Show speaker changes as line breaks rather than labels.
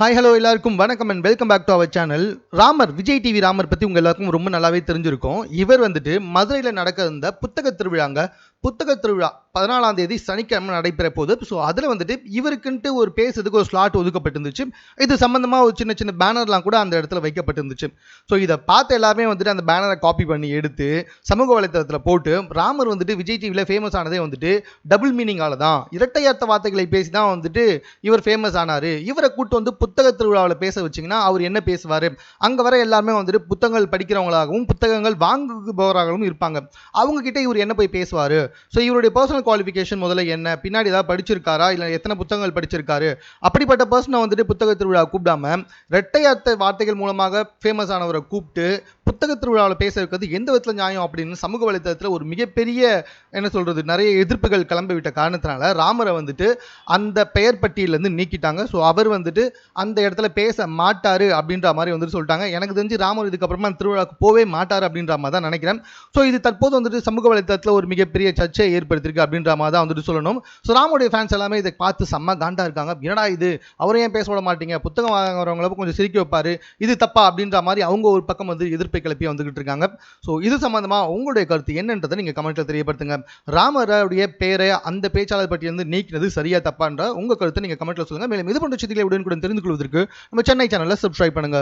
Hi hello எல்லாருக்கும். வணக்கம் and welcome back to our channel Ramar Vijay TV Ramar பற்றி உங்கள் எல்லாருக்கும் ரொம்ப நல்லாவே தெரிஞ்சிருக்கும். இவர் வந்துட்டு மதுரையில் நடக்க இருந்த புத்தக திருவிழாங்க புத்தக திருவிழா பதினாலாம் தேதி சனிக்கிழமை நடைபெற போகுது. ஸோ அதில் வந்துட்டு இவருக்குன்ட்டு ஒரு பேசுறதுக்கு ஒரு ஸ்லாட் ஒதுக்கப்பட்டிருந்துச்சு. இது சம்மந்தமாக ஒரு சின்ன சின்ன பேனர்லாம் கூட அந்த இடத்துல வைக்கப்பட்டிருந்துச்சு. ஸோ இதை பார்த்து எல்லாருமே வந்துட்டு அந்த பேனரை காப்பி பண்ணி எடுத்து சமூக வலைத்தளத்தில் போட்டு ராமர் வந்துட்டு விஜய் டிவியில் ஃபேமஸ் ஆனதே வந்துட்டு டபுள் மீனிங்கால தான். இரட்டை அர்த்த வார்த்தைகளை பேசி தான் வந்துட்டு இவர் ஃபேமஸ் ஆனார். இவரை கூட்டு வந்து புத்தக திருவிழாவில் பேச வச்சிங்கன்னா அவர் என்ன பேசுவார்? அங்கே வர எல்லாருமே வந்துட்டு புத்தகங்கள் படிக்கிறவங்களாகவும் புத்தகங்கள் வாங்குபவராகவும் இருப்பாங்க. அவங்க கிட்ட இவர் என்ன போய் பேசுவார்? ஸோ இவருடைய பர்சனல் குவாலிஃபிகேஷன் முதல்ல என்ன? பின்னாடி ஏதாவது படிச்சிருக்காரா? இல்லை எத்தனை புத்தகங்கள் படிச்சிருக்காரு? அப்படிப்பட்ட பர்சனை வந்துட்டு புத்தக திருவிழா கூப்பிடாம ரெட்டையார்த்த வார்த்தைகள் மூலமாக ஃபேமஸ் ஆனவரை கூப்பிட்டு புத்தக திருவிழாவில் பேச வைக்கிறது எந்த விதத்தில் நியாயம் அப்படின்னு சமூக வலைத்தளத்தில் ஒரு மிகப்பெரிய என்ன சொல்றது நிறைய எதிர்ப்புகள் கிளம்பி விட்ட காரணத்தினால ராமரை வந்துட்டு அந்த பெயர் பட்டியலேருந்து நீக்கிட்டாங்க. ஸோ அவர் வந்துட்டு அந்த இடத்துல பேச மாட்டார் அப்படின்ற மாதிரி வந்துட்டு சொல்லிட்டாங்க. எனக்கு தெரிஞ்சு ராமர் இதுக்கப்புறமா அந்த திருவிழாவுக்கு போவே மாட்டார் அப்படின்ற மாதிரி தான் நினைக்கிறேன். ஸோ இது தற்போது வந்துட்டு சமூக வலைத்தளத்தில் ஒரு மிகப்பெரிய சர்ச்சையை ஏற்படுத்திருக்கு அப்படின்ற மாதிரி தான் வந்துட்டு சொல்லணும். ஸோ ராமுடைய ஃபேன்ஸ் எல்லாமே இதை பார்த்து செம்ம காண்டா இருக்காங்க. என்னடா இது? அவரையும் ஏன் பேச விட மாட்டீங்க? புத்தகம் வாங்குறவங்கள கொஞ்சம் சிரிக்க வைப்பாரு. இது தப்பா? அப்படின்ற மாதிரி அவங்க ஒரு பக்கம் வந்து எதிர்ப்பை கிளப்பி வந்துகிட்டு இருக்காங்க. ஸோ இது சம்மந்தமாக உங்களுடைய கருத்து என்னன்றதை நீங்க கமெண்ட்ல தெரியப்படுத்துங்க. ராமருடைய பேரை அந்த பேச்சாளர் பற்றி வந்து நீக்கினது சரியா தப்பான்ற உங்க கருத்தை நீங்க கமெண்ட்ல சொல்லுங்க. மேலும் இது போன்ற செய்திகளை உடனுக்குடன் தெரிந்து கொள்வதற்கு நம்ம சென்னை சேனலில் சப்ஸ்கிரைப் பண்ணுங்க.